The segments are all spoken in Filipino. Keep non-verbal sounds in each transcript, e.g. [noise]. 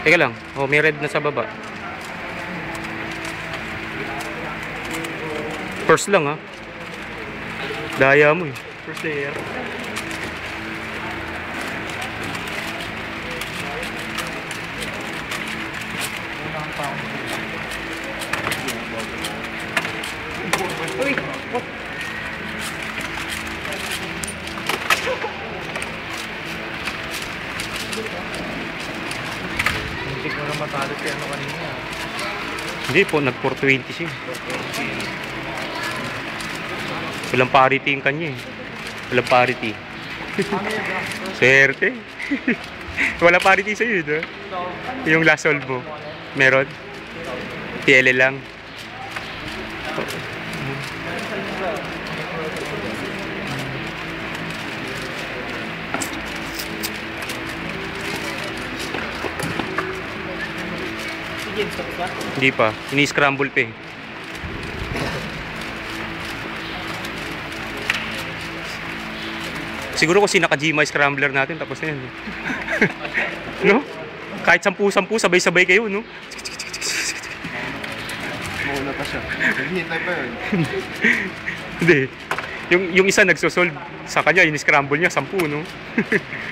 Teka lang. Oh, may red na sa baba. First lang ha. Daya mo eh. First layer. Uy! Matalo si ano kanina. Hindi po, nag 420 siya. Walang parity yung kanya eh. Walang parity. Swerte. [laughs] Wala parity sa'yo yun, ha? Yung last solve mo. Meron? TL lang. Hindi pa. Ini-scramble pa eh. Siguro kung sinaka-Gmai scrambler natin, tapos na yan. [laughs] no? Kahit sampu-sampu, sabay-sabay kayo, no? Mauna pa siya. Naghihintay pa yun. [laughs] Hindi. Yung, yung isa nagsosolve sa kanya, yung scramble niya, sampu, no? [laughs]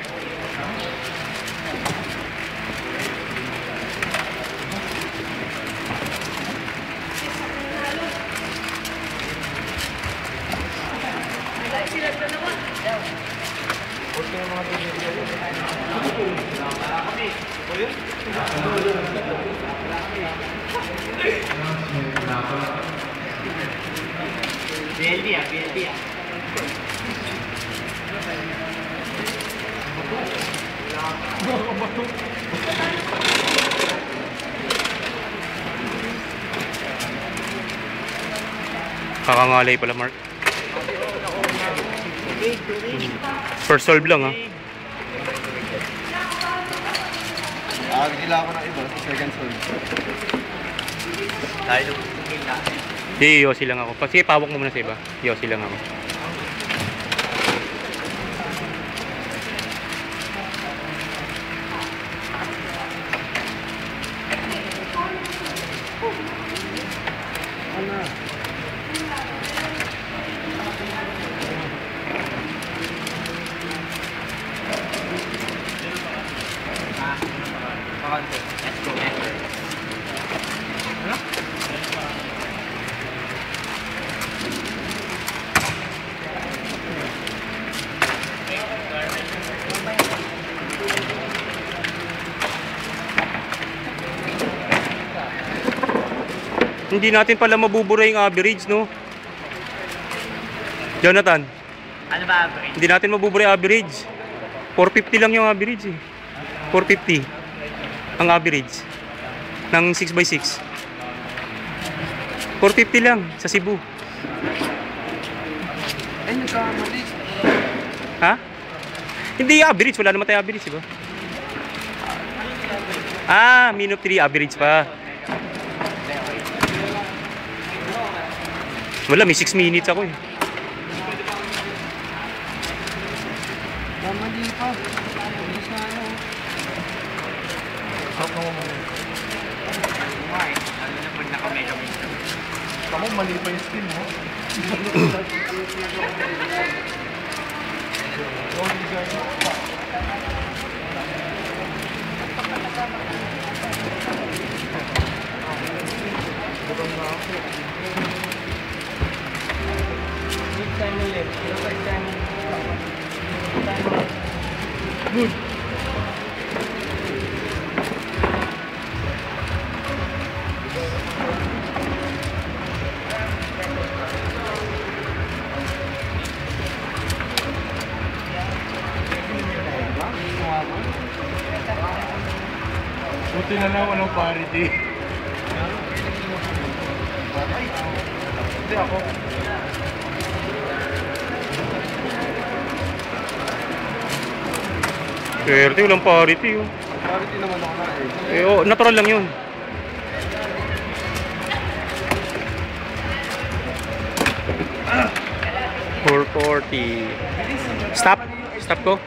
BLB ah, BLB. Kakangalay pala, Mark. First solve lang, ha? Ah, gila ako ng iba. Second soul. Tayo. Hindi, yosi lang ako. Sige, pawak mo muna sa iba. Yosi lang ako. Hindi natin pala mabubura yung average, no? Jonathan, Ano ba average? hindi natin mabubura yung average. 450 lang yung average, eh. 450 ang average ng 6x6. 450 lang sa Cebu. Ay, nagkamali. Ha? Hindi average, wala naman tayo average, di ba? Ah, min of 3 average pa. Wala, may 6 minutes ako eh. Kamali pa. Bilis na ano. Stop na mo. Why? Ano na pag naka-measurement ka? Tama, mali pa yung skin mo. Oh, design. Buti na lang walang parity. Hindi ako. Swerte, walang parity oh. Parity naman ako na eh. Eh, oh, natural lang yun. Ah! 440. Stop. Stop ko.